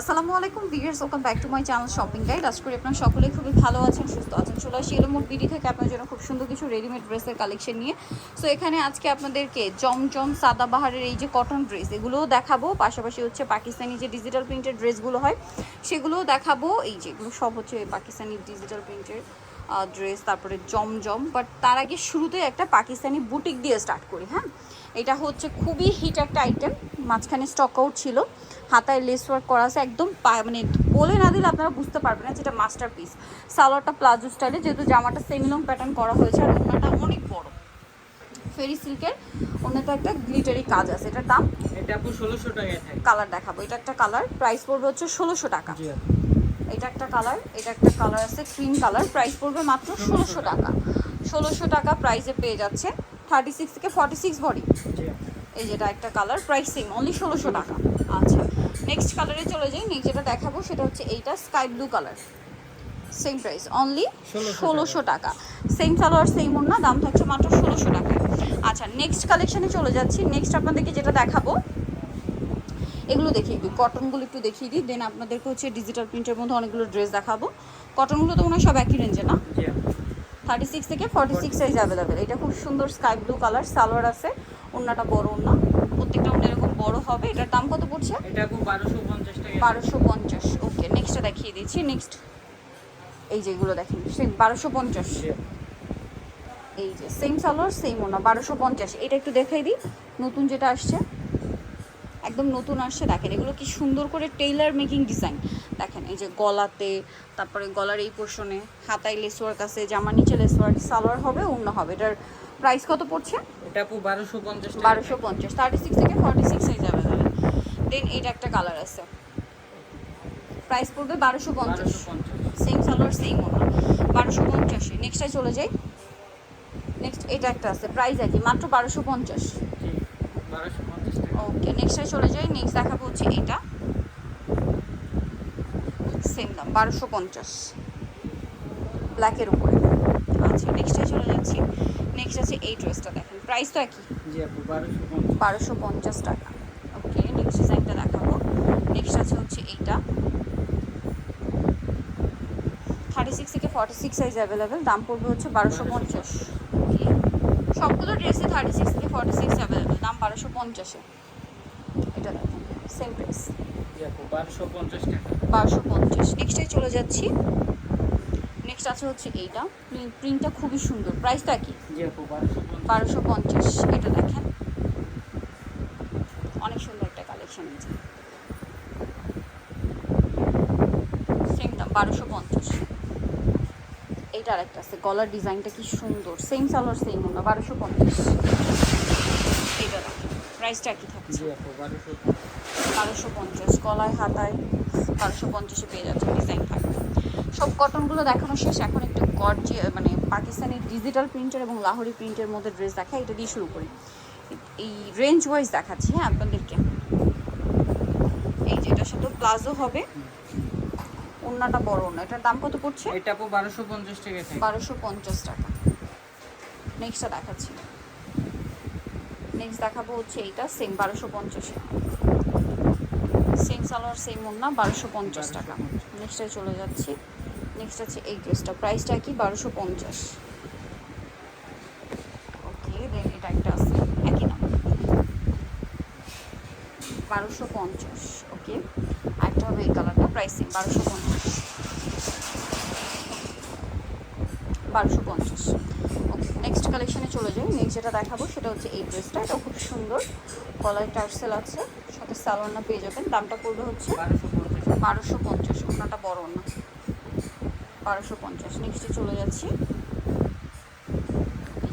আসসালামু আলাইকুম viewers welcome back to my channel shopping guide আশা করি আপনারা সকলেই খুবই ভালো আছেন, সুস্থ আছেন। চলে আসি এলো মোট বিডি থেকে আপনার জন্য খুব সুন্দর কিছু রেডিমেড ড্রেসের কালেকশন নিয়ে। সো এখানে আজকে আপনাদেরকে জমজম সাদাবাহারের এই যে কটন ড্রেস এগুলোও দেখাবো। পাশাপাশি হচ্ছে পাকিস্তানি যে ডিজিটাল প্রিন্টের ড্রেসগুলো হয়, সেগুলোও দেখাবো। এই যে এগুলো সব হচ্ছে পাকিস্তানি ডিজিটাল প্রিন্টের ড্রেস তারপরে জমজম। বাট তার আগে শুরুতে একটা পাকিস্তানি বুটিক দিয়ে স্টার্ট করি হ্যাঁ? এটা হচ্ছে খুবই হিট একটা আইটেম মাঝখানে স্টক আউট ছিল। হাতায় লেস ওয়ার্ক করা আছে। একদম মানে বলে না দিলে আপনারা বুঝতে পারবেন না যেটা মাস্টার পিস সালোয়ারটা প্লাজো স্টাইলে যেহেতু জামাটা সেমিলং প্যাটার্ন করা হয়েছে আর ওনাটা অনেক বড়। ফেরি সিল্কের ওনাতে একটা গ্লিটারি কাজ আছে। এটার দাম? এটা আপু ষোলোশো টাকা থাকে। কালার দেখাবো। এটা একটা কালার প্রাইস পড়বে হচ্ছে ষোলোশো টাকা। এটা একটা কালার এটা একটা কালার আছে ক্রিম কালার প্রাইস পড়বে মাত্র ষোলোশো টাকা। ষোলোশো টাকা প্রাইসে পেয়ে যাচ্ছে। থার্টি সিক্স থেকে ফর্টি সিক্স বডি আপু এই যেটা একটা কালার প্রাইস সেম অনলি ষোলোশো টাকা। আচ্ছা নেক্সট কালারে চলে যাই। নেক্সট যেটা দেখাবো সেটা হচ্ছে এইটা sky blue colour same price only ষোলোশো টাকা। সেম সালোয়ার সেম না দাম থাকছে মাত্র ষোলোশো টাকা। আচ্ছা নেক্সট কালেকশনে চলে যাচ্ছি। নেক্সট আপনাদেরকে যেটা দেখাবো এগুলো দেখিয়ে দিই। কটনগুলো একটু দেখিয়ে দিই। দেন আপনাদেরকে হচ্ছে ডিজিটাল প্রিন্টের মধ্যে অনেকগুলো ড্রেস দেখাবো। কটনগুলো তো মনে হয় সব একই রেঞ্জে না? থার্টি সিক্স থেকে ফর্টি সিক্স সাইজ অ্যাভেলেবেল এটা খুব সুন্দর স্কাই ব্লু কালার সালোয়ার আছে ওড়নাটা বড় ওড়না। প্রত্যেকটা ওড়না এরকম বড় হবে। এটার দাম কত পড়ছে? এটা বারোশো পঞ্চাশ টাকা। বারোশো পঞ্চাশ। ওকে নেক্সটটা দেখিয়ে দিচ্ছি। নেক্সট এই যে এগুলো দেখেন বারোশো পঞ্চাশ। এই যে সেম সালোয়ার সেম ওনা বারোশো পঞ্চাশ। এটা একটু দেখাই দিই। নতুন যেটা আসছে একদম নতুন আসছে দেখেন এগুলো কি সুন্দর করে টেইলার মেকিং ডিজাইন দেখেন এই যে গলাতে তারপরে গলার এই পোর্শনে হাতায় লেস ওয়ার্ক আছে জামা নিচে লেস ওয়ার্ক সালোয়ার হবে অন্য হবে। এটার প্রাইস কত পড়ছে? এটা আপু বারোশো পঞ্চাশ বারোশো পঞ্চাশ থার্টি সিক্স থেকে forty six size available then এইটা একটা কালার আছে। প্রাইস পড়বে বারোশো পঞ্চাশ। সেম সালোয়ার সেম ওনা বারোশো পঞ্চাশে। নেক্সটটায় চলে যাই। নেক্সট এটা একটা আছে প্রাইস একই মাত্র বারোশো পঞ্চাশ। বারোশো ওকে নেক্সটটায় চলে যাই নেক্সট দেখাবো হচ্ছে এইটা। সেম দাম বারোশো পঞ্চাশ। ব্ল্যাকের উপরে। আচ্ছা নেক্সটটায় চলে যাচ্ছি। নেক্সট আছে এই ড্রেসটা দেখেন। প্রাইস তো একই। বারোশো পঞ্চাশ। টাকা। ওকে নেক্সট ডিজাইনটা দেখাবো। নেক্সট আছে হচ্ছে এইটা। থার্টি সিক্স থেকে ফর্টি সিক্স সাইজ অ্যাভেলেবেল দাম পড়বে হচ্ছে বারোশো পঞ্চাশ। ওকে সবগুলো ড্রেসে থার্টি সিক্স থেকে ফর্টি সিক্স অ্যাভেলেবেল দাম বারোশো পঞ্চাশে। এটা সেম প্রাইস বারোশো পঞ্চাশ টাকা। বারোশো পঞ্চাশ। নেক্সটে চলে যাচ্ছি। নেক্সট আছে হচ্ছে এইটা। প্রিন্টটা খুবই সুন্দর। প্রাইসটা কি? বারোশো পঞ্চাশ। এটা দেখেন। অনেক সুন্দর একটা কালেকশন আছে সেম দাম বারোশো পঞ্চাশ। এইটা আরেকটা আছে। গলার ডিজাইনটা কি সুন্দর। সেম সালোয়ার সেম না বারোশো পঞ্চাশ। এইটা দেখেন প্রাইসটা কি থাকছে। বারোশো। পঞ্চাশ। গলায় হাতায় বারোশো পঞ্চাশে পেয়ে যাচ্ছে ডিজাইন থাকবে সব কটনগুলো দেখানো শেষ। এখন একটু গর্জি মানে পাকিস্তানি ডিজিটাল প্রিন্টের এবং লাহোরি প্রিন্টের মধ্যে ড্রেস দেখা এটা দিয়ে শুরু করি। এই রেঞ্জ ওয়াইজ দেখাচ্ছি হ্যাঁ আপনাদেরকে। এই যে এটার সাথে প্লাজো হবে। ওন্নাটা বড় ওন্না এটার দাম কত পড়ছে? এটা আপু বারোশো পঞ্চাশ টাকা থাকে। বারোশো পঞ্চাশ টাকা। নেক্সটটা দেখাচ্ছি। নেক্সট দেখাবো হচ্ছে এইটা সেম বারোশো পঞ্চাশে সেম সালোয়ার সেম ওন্না বারোশো পঞ্চাশ টাকা। নেক্সটে চলে যাচ্ছি। নেক্সট আছে এই ড্রেসটা প্রাইসটা কি? বারোশো পঞ্চাশ। ওকে দেন এটা একটা আছে। একই দাম। বারোশো পঞ্চাশ। ওকে একটা হবে এই কালারটা। প্রাইস সেম বারোশো পঞ্চাশ। বারোশো পঞ্চাশ। নেক্সট কালেকশনে চলে যাই। নেক্সট যেটা দেখাবো সেটা হচ্ছে এই ড্রেসটা। এটাও খুব সুন্দর। কলার টার্সেল আছে। সাথে সালোয়ারনা পেয়ে যাবেন। দামটা পড়বে হচ্ছে বারোশো পঞ্চাশ। ওনাটা বড় না। বারোশো পঞ্চাশ। নেক্সটে চলে যাচ্ছি।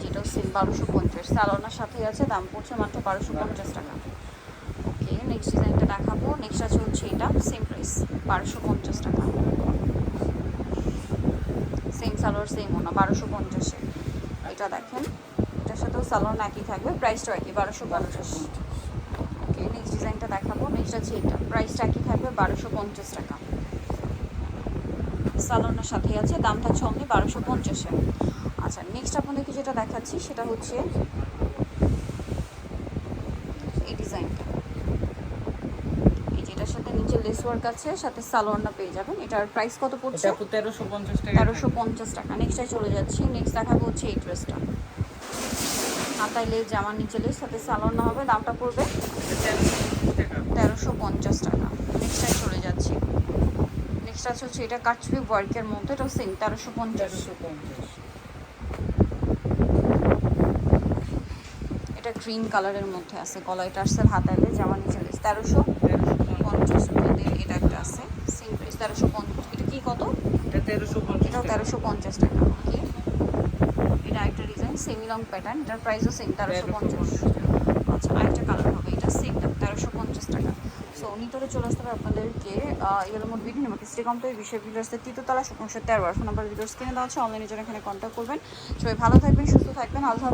যেটাও সেম বারোশো পঞ্চাশ। সালোনার সাথে আছে। দাম পড়ছে মাত্র বারোশো পঞ্চাশ টাকা। ওকে নেক্সট ডিজাইনটা দেখাবো। নেক্সট আছে হচ্ছে এটা। সেম প্রাইস বারোশো পঞ্চাশ টাকা। সেম সালোয়ার সেম ওনা বারোশো পঞ্চাশে। এটা দেখেন। এটার সাথেও সালোয়ার একই থাকবে। প্রাইসটাও একই বারোশো পঞ্চাশ। ওকে নেক্সট ডিজাইনটা দেখাবো। নেক্সট আছে এটা। প্রাইসটা একই থাকবে বারোশো পঞ্চাশ টাকা। সালোনার সাথে আছে দাম থাকছে অনলি বারোশো পঞ্চাশে। আচ্ছা নেক্সট আপনাদেরকে যেটা দেখাচ্ছি সেটা হচ্ছে এই ডিজাইনটা নিচে নিচে লেস ওয়ার্ক আছে সাথে সালোয়ারটা পেয়ে যাবেন। এটার প্রাইস কত পড়ছে? এটা তেরোশো পঞ্চাশ টাকা। তেরোশো পঞ্চাশ টাকা। নেক্সটে চলে যাচ্ছি। নেক্সট দেখাবো হচ্ছে এই ড্রেসটা হাতায় লেস জামার নিচে লেস সাথে সালোয়ার না হবে। দামটা পড়বে তেরোশো পঞ্চাশ টাকা। নেক্সটটায় চলে যাচ্ছি। নেক্সট আছে হচ্ছে এটা কাটছবি ওয়ার্কের মধ্যে। এটাও সেম তেরোশো পঞ্চাশ। এটা গ্রিন কালারের মধ্যে আছে। গলা এটা আসছে হাতায় লেস জামার নিচে লেস তেরোশো পঞ্চাশ এটা একটা আছে। সেম প্রাইস তেরোশো পঞ্চাশ। এটা কি কত? এটাও তেরোশো পঞ্চাশ টাকা। ওকে এটা একটা ডিজাইন সেমি লং প্যাটার্ন এটার প্রাইসও সেম তেরোশো তেরোশো পঞ্চাশ। আচ্ছা আরেকটা কালার হবে এটা সেম তেরোশো পঞ্চাশ টাকা। সো নিতরে চলে আসতে হবে আপনাদেরকে এগুলো মোট বিষয় ভিডিওসের তৃতীয়তলা তেরো ফোন নাম্বার ভিডিওস কিনে দেওয়া হচ্ছে অনলাইনের জন্য এখানে কন্ট্যাক্ট করবেন। সবাই ভালো থাকবেন সুস্থ থাকবেন। আল্লাহ